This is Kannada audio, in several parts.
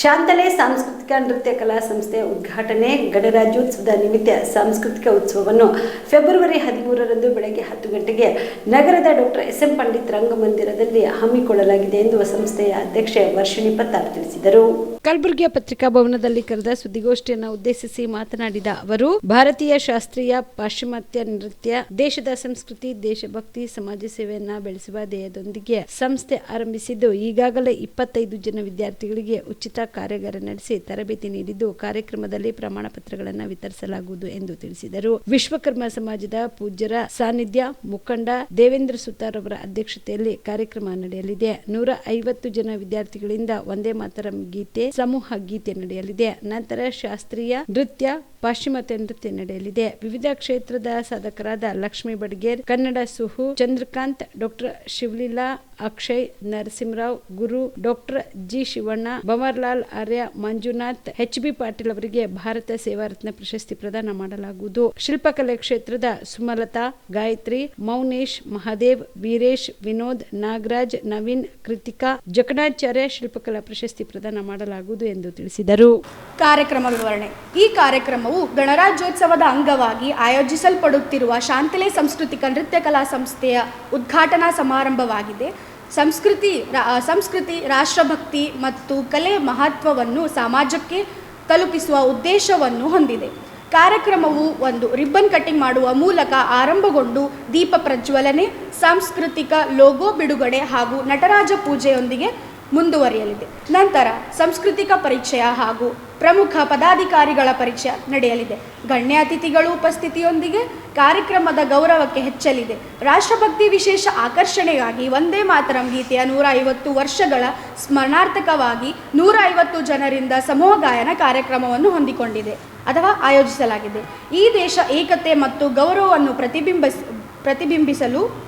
ಶಾಂತಲೆ ಸಾಂಸ್ಕೃತಿಕ ನೃತ್ಯ ಕಲಾ ಸಂಸ್ಥೆಯ ಉದ್ಘಾಟನೆ ಗಣರಾಜ್ಯೋತ್ಸವದ ನಿಮಿತ್ತ ಸಾಂಸ್ಕೃತಿಕ ಉತ್ಸವವನ್ನು ಫೆಬ್ರವರಿ ಹದಿಮೂರರಂದು ಬೆಳಗ್ಗೆ ಹತ್ತು ಗಂಟೆಗೆ ನಗರದ ಡಾಕ್ಟರ್ ಎಸ್ ಎಂ ಪಂಡಿತ್ ರಂಗಮಂದಿರದಲ್ಲಿ ಹಮ್ಮಿಕೊಳ್ಳಲಾಗಿದೆ ಎಂದು ಸಂಸ್ಥೆಯ ಅಧ್ಯಕ್ಷೆ ವರ್ಷಿಣಿ ಪತ್ತಾರ್ ತಿಳಿಸಿದರು. ಕಲಬುರಗಿಯ ಪತ್ರಿಕಾ ಭವನದಲ್ಲಿ ಕರೆದ ಸುದ್ದಿಗೋಷ್ಠಿಯನ್ನು ಉದ್ದೇಶಿಸಿ ಮಾತನಾಡಿದ ಅವರು, ಭಾರತೀಯ ಶಾಸ್ತ್ರೀಯ ಪಾಶ್ಚಿಮಾತ್ಯ ನೃತ್ಯ ದೇಶದ ಸಂಸ್ಕೃತಿ, ದೇಶಭಕ್ತಿ, ಸಮಾಜ ಸೇವೆಯನ್ನ ಬೆಳೆಸುವ ಧ್ಯೇಯದೊಂದಿಗೆ ಸಂಸ್ಥೆ ಆರಂಭಿಸಿದ್ದು, ಈಗಾಗಲೇ ಇಪ್ಪತ್ತೈದು ಜನ ವಿದ್ಯಾರ್ಥಿಗಳಿಗೆ ಉಚಿತ ಕಾರ್ಯಾಗಾರ ನಡೆಸಿ ತರಬೇತಿ ನೀಡಿದ್ದು ಕಾರ್ಯಕ್ರಮದಲ್ಲಿ ಪ್ರಮಾಣ ಪತ್ರಗಳನ್ನು ವಿತರಿಸಲಾಗುವುದು ಎಂದು ತಿಳಿಸಿದರು. ವಿಶ್ವಕರ್ಮ ಸಮಾಜದ ಪೂಜ್ಯರ ಸಾನ್ನಿಧ್ಯ ಮುಖಂಡ ದೇವೇಂದ್ರ ಸುತಾರ್ ಅವರ ಅಧ್ಯಕ್ಷತೆಯಲ್ಲಿ ಕಾರ್ಯಕ್ರಮ ನಡೆಯಲಿದೆ. ನೂರ ಐವತ್ತು ಜನ ವಿದ್ಯಾರ್ಥಿಗಳಿಂದ ಒಂದೇ ಮಾತರಂ ಗೀತೆ, ಸಮೂಹ ಗೀತೆ ನಡೆಯಲಿದೆ. ನಂತರ ಶಾಸ್ತ್ರೀಯ ನೃತ್ಯ, ಪಾಶ್ಚಿಮಾತ್ಯ ನೃತ್ಯ ನಡೆಯಲಿದೆ. ವಿವಿಧ ಕ್ಷೇತ್ರದ ಸಾಧಕರಾದ Lakshmi Badger, Kannada ಸುಹು, Chandrakant, doctor Shivaleela Akshay, Narasimharao, Guru doctor G Shivanna Bamarlal Arya, Manjunath, H B Patil ಅವರಿಗೆ ಭಾರತ ಸೇವಾ ರತ್ನ ಪ್ರಶಸ್ತಿ ಪ್ರದಾನ ಮಾಡಲಾಗುವುದು. ಶಿಲ್ಪಕಲೆ ಕ್ಷೇತ್ರದ ಸುಮಲತಾ, ಗಾಯತ್ರಿ, ಮೌನೇಶ್, ಮಹಾದೇವ್, ವೀರೇಶ್, ವಿನೋದ್, ನಾಗರಾಜ್, ನವೀನ್, ಕೃತಿಕಾ, ಜಕಣಾಚಾರ್ಯ ಶಿಲ್ಪಕಲಾ ಪ್ರಶಸ್ತಿ ಪ್ರದಾನ ಮಾಡಲಾಗುವುದು ಎಂದು ತಿಳಿಸಿದರು. ಕಾರ್ಯಕ್ರಮ ವಿವರಣೆ. ಈ ಕಾರ್ಯಕ್ರಮವು ಗಣರಾಜ್ಯೋತ್ಸವದ ಅಂಗವಾಗಿ ಆಯೋಜಿಸಲ್ಪಡುತ್ತಿರುವ ಶಾಂತಿಲೆ ಸಾಂಸ್ಕೃತಿಕ ನೃತ್ಯ ಕಲಾ ಸಂಸ್ಥೆಯ ಉದ್ಘಾಟನಾ ಸಮಾರಂಭವಾಗಿದೆ. ಸಂಸ್ಕೃತಿ ಸಂಸ್ಕೃತಿ, ರಾಷ್ಟ್ರಭಕ್ತಿ ಮತ್ತು ಕಲೆ ಮಹತ್ವವನ್ನು ಸಮಾಜಕ್ಕೆ ತಲುಪಿಸುವ ಉದ್ದೇಶವನ್ನು ಹೊಂದಿದೆ. ಕಾರ್ಯಕ್ರಮವು ಒಂದು ರಿಬ್ಬನ್ ಕಟ್ಟಿಂಗ್ ಮಾಡುವ ಮೂಲಕ ಆರಂಭಗೊಂಡು ದೀಪ ಪ್ರಜ್ವಲನೆ, ಸಾಂಸ್ಕೃತಿಕ ಲೋಗೋ ಬಿಡುಗಡೆ ಹಾಗೂ ನಟರಾಜ ಪೂಜೆಯೊಂದಿಗೆ ಮುಂದುವರಿಯಲಿದೆ. ನಂತರ ಸಾಂಸ್ಕೃತಿಕ ಪರಿಚಯ ಹಾಗೂ ಪ್ರಮುಖ ಪದಾಧಿಕಾರಿಗಳ ಪರಿಚಯ ನಡೆಯಲಿದೆ. ಗಣ್ಯ ಅತಿಥಿಗಳು ಉಪಸ್ಥಿತಿಯೊಂದಿಗೆ ಕಾರ್ಯಕ್ರಮದ ಗೌರವಕ್ಕೆ ಹೆಚ್ಚಲಿದೆ. ರಾಷ್ಟ್ರಭಕ್ತಿ ವಿಶೇಷ ಆಕರ್ಷಣೆಗಾಗಿ ಒಂದೇ ಮಾತರಂ ಗೀತೆಯ ನೂರ ಐವತ್ತು ವರ್ಷಗಳ ಸ್ಮರಣಾರ್ಥಕವಾಗಿ ನೂರ ಐವತ್ತು ಜನರಿಂದ ಸಮೂಹ ಗಾಯನ ಕಾರ್ಯಕ್ರಮವನ್ನು ಹೊಂದಿಕೊಂಡಿದೆ. ಅಥವಾ ಆಯೋಜಿಸಲಾಗಿದೆ. ಈ ದೇಶ ಏಕತೆ ಮತ್ತು ಗೌರವವನ್ನು ಪ್ರತಿಬಿಂಬಿಸ್, ಪ್ರತಿಬಿಂಬಿಸಲು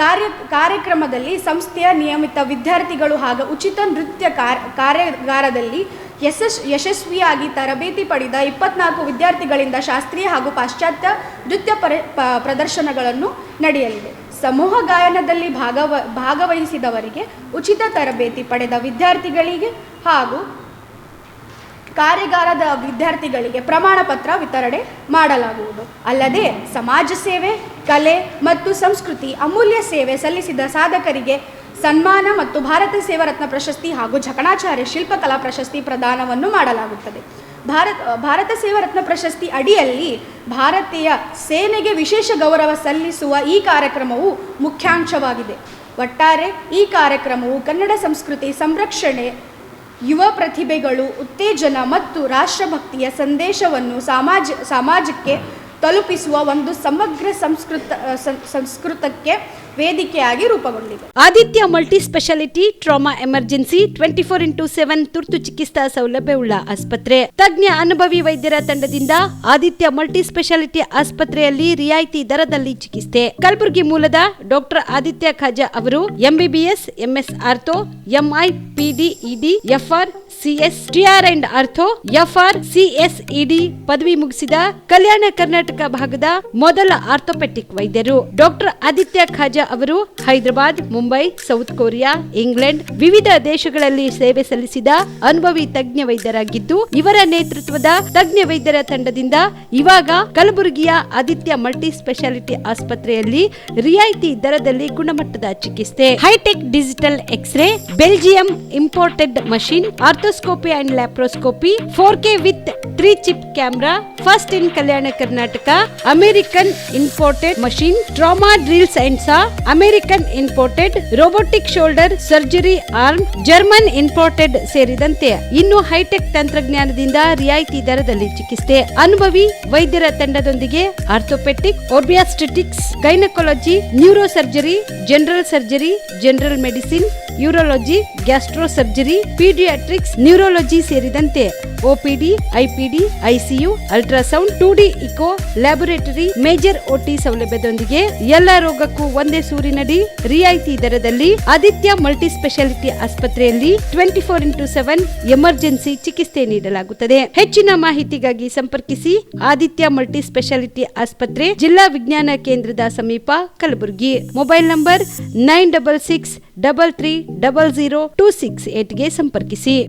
ಕಾರ್ಯ, ಕಾರ್ಯಕ್ರಮದಲ್ಲಿ ಸಂಸ್ಥೆಯ ನಿಯಮಿತ ವಿದ್ಯಾರ್ಥಿಗಳು ಹಾಗೂ ಉಚಿತ ನೃತ್ಯ ಕಾರ್, ಕಾರ್ಯಾಗಾರದಲ್ಲಿ ಯಶಸ್, ಯಶಸ್ವಿಯಾಗಿ ತರಬೇತಿ ಪಡೆದ ಇಪ್ಪತ್ನಾಲ್ಕು ವಿದ್ಯಾರ್ಥಿಗಳಿಂದ ಶಾಸ್ತ್ರೀಯ ಹಾಗೂ ಪಾಶ್ಚಾತ್ಯ ನೃತ್ಯ ಪ್ರದರ್ಶನಗಳನ್ನು ನಡೆಯಲಿದೆ. ಸಮೂಹ ಗಾಯನದಲ್ಲಿ ಭಾಗವ, ಭಾಗವಹಿಸಿದವರಿಗೆ ಉಚಿತ ತರಬೇತಿ ಪಡೆದ ವಿದ್ಯಾರ್ಥಿಗಳಿಗೆ ಹಾಗೂ ಕಾರ್ಯಾಗಾರದ ವಿದ್ಯಾರ್ಥಿಗಳಿಗೆ ಪ್ರಮಾಣ ಪತ್ರ ವಿತರಣೆ ಮಾಡಲಾಗುವುದು. ಅಲ್ಲದೆ, ಸಮಾಜ ಸೇವೆ, ಕಲೆ ಮತ್ತು ಸಂಸ್ಕೃತಿ ಅಮೂಲ್ಯ ಸೇವೆ ಸಲ್ಲಿಸಿದ ಸಾಧಕರಿಗೆ ಸನ್ಮಾನ ಮತ್ತು ಭಾರತ ಸೇವಾರತ್ನ ಪ್ರಶಸ್ತಿ ಹಾಗೂ ಜಕಣಾಚಾರ್ಯ ಶಿಲ್ಪಕಲಾ ಪ್ರಶಸ್ತಿ ಪ್ರದಾನವನ್ನು ಮಾಡಲಾಗುತ್ತದೆ. ಭಾರತ ಭಾರತ ಸೇವಾರತ್ನ ಪ್ರಶಸ್ತಿ ಅಡಿಯಲ್ಲಿ ಭಾರತೀಯ ಸೇನೆಗೆ ವಿಶೇಷ ಗೌರವ ಸಲ್ಲಿಸುವ ಈ ಕಾರ್ಯಕ್ರಮವು ಮುಖ್ಯಾಂಶವಾಗಿದೆ. ಒಟ್ಟಾರೆ, ಈ ಕಾರ್ಯಕ್ರಮವು ಕನ್ನಡ ಸಂಸ್ಕೃತಿ ಸಂರಕ್ಷಣೆ ಯುವ ಪ್ರತಿಭೆಗಳು ಉತ್ತೇಜನ ಮತ್ತು ರಾಷ್ಟ್ರಭಕ್ತಿಯ ಸಂದೇಶವನ್ನು ಸಮಾಜ ಸಮಾಜಕ್ಕೆ ತಲುಪಿಸುವ ಒಂದು ಸಮಗ್ರ ಸಂಸ್ಕೃತ ಸಂಸ್ಕೃತಕ್ಕೆ ವೇದಿಕೆಯಾಗಿ ರೂಪುಗೊಂಡಿದೆ. Aditya multi speciality, trauma emergency, twenty four into seven ತುರ್ತು ಚಿಕಿತ್ಸಾ ಸೌಲಭ್ಯವುಳ್ಳ ಆಸ್ಪತ್ರೆ. ತಜ್ಞ ಅನುಭವಿ ವೈದ್ಯರ ತಂಡದಿಂದ ಆದಿತ್ಯ ಮಲ್ಟಿ ಸ್ಪೆಷಾಲಿಟಿ ಆಸ್ಪತ್ರೆಯಲ್ಲಿ ರಿಯಾಯಿತಿ ದರದಲ್ಲಿ ಚಿಕಿತ್ಸೆ. ಕಲಬುರಗಿ ಮೂಲದ ಡಾಕ್ಟರ್ ಆದಿತ್ಯ ಖಾಜಾ ಅವರು MBBS MS ortho MI PDED FR CS TR and ortho FR ಪದವಿ ಮುಗಿಸಿದ ಕಲ್ಯಾಣ ಕರ್ನಾಟಕ ಭಾಗದ ಮೊದಲ ಆರ್ಥೋಪೆಟಿಕ್ ವೈದ್ಯರು ಡಾಕ್ಟರ್ ಆದಿತ್ಯ ಖಾಜಾ ಅವರು Hyderabad, Mumbai, South Korea, England ವಿವಿಧ ದೇಶಗಳಲ್ಲಿ ಸೇವೆ ಸಲ್ಲಿಸಿದ ಅನುಭವಿ ತಜ್ಞ ವೈದ್ಯರಾಗಿದ್ದು, ಇವರ ನೇತೃತ್ವದ ತಜ್ಞ ವೈದ್ಯರ ತಂಡದಿಂದ ಇವಾಗ ಕಲಬುರಗಿಯ ಆದಿತ್ಯ ಮಲ್ಟಿ ಸ್ಪೆಷಾಲಿಟಿ ಆಸ್ಪತ್ರೆಯಲ್ಲಿ ರಿಯಾಯಿತಿ ದರದಲ್ಲಿ ಗುಣಮಟ್ಟದ ಚಿಕಿತ್ಸೆ. Hi-tech digital X-ray, Belgium imported machine arthroscopy and laparoscopy four K with three chip camera first in Kalyana Karnataka American imported machine trauma drills and saw American imported robotic shoulder surgery arm German imported ಸೇರಿದಂತೆ ಇನ್ನು ಹೈಟೆಕ್ ತಂತ್ರಜ್ಞಾನದಿಂದ ರಿಯಾಯಿತಿ ದರದಲ್ಲಿ ಚಿಕಿತ್ಸೆ, ಅನುಭವಿ ವೈದ್ಯರ ತಂಡದೊಂದಿಗೆ orthopaedic obstetrics gynaecology neuro surgery general surgery general medicine urology gastro surgery paediatrics neurology ಸೇರಿದಂತೆ OPD IPD ICU ultrasound, two D, echo laboratory major OT ಸೌಲಭ್ಯದೊಂದಿಗೆ ಎಲ್ಲ ರೋಗಕ್ಕೂ ಒಂದೇ ಸೂರಿನಡಿ ರಿಯಾಯಿತಿ ದರದಲ್ಲಿ ಆದಿತ್ಯ ಮಲ್ಟಿ ಸ್ಪೆಷಾಲಿಟಿ ಆಸ್ಪತ್ರೆಯಲ್ಲಿ twenty four into seven emergency ಚಿಕಿತ್ಸೆ ನೀಡಲಾಗುತ್ತದೆ. ಹೆಚ್ಚಿನ ಮಾಹಿತಿಗಾಗಿ ಸಂಪರ್ಕಿಸಿ ಆದಿತ್ಯ ಮಲ್ಟಿ ಸ್ಪೆಷಾಲಿಟಿ ಆಸ್ಪತ್ರೆ ಜಿಲ್ಲಾ ವಿಜ್ಞಾನ ಕೇಂದ್ರದ ಸಮೀಪ Kalaburagi. Mobile number nine double six double three double zero two six ಏಟ್ಗೆ ಸಂಪರ್ಕಿಸಿ.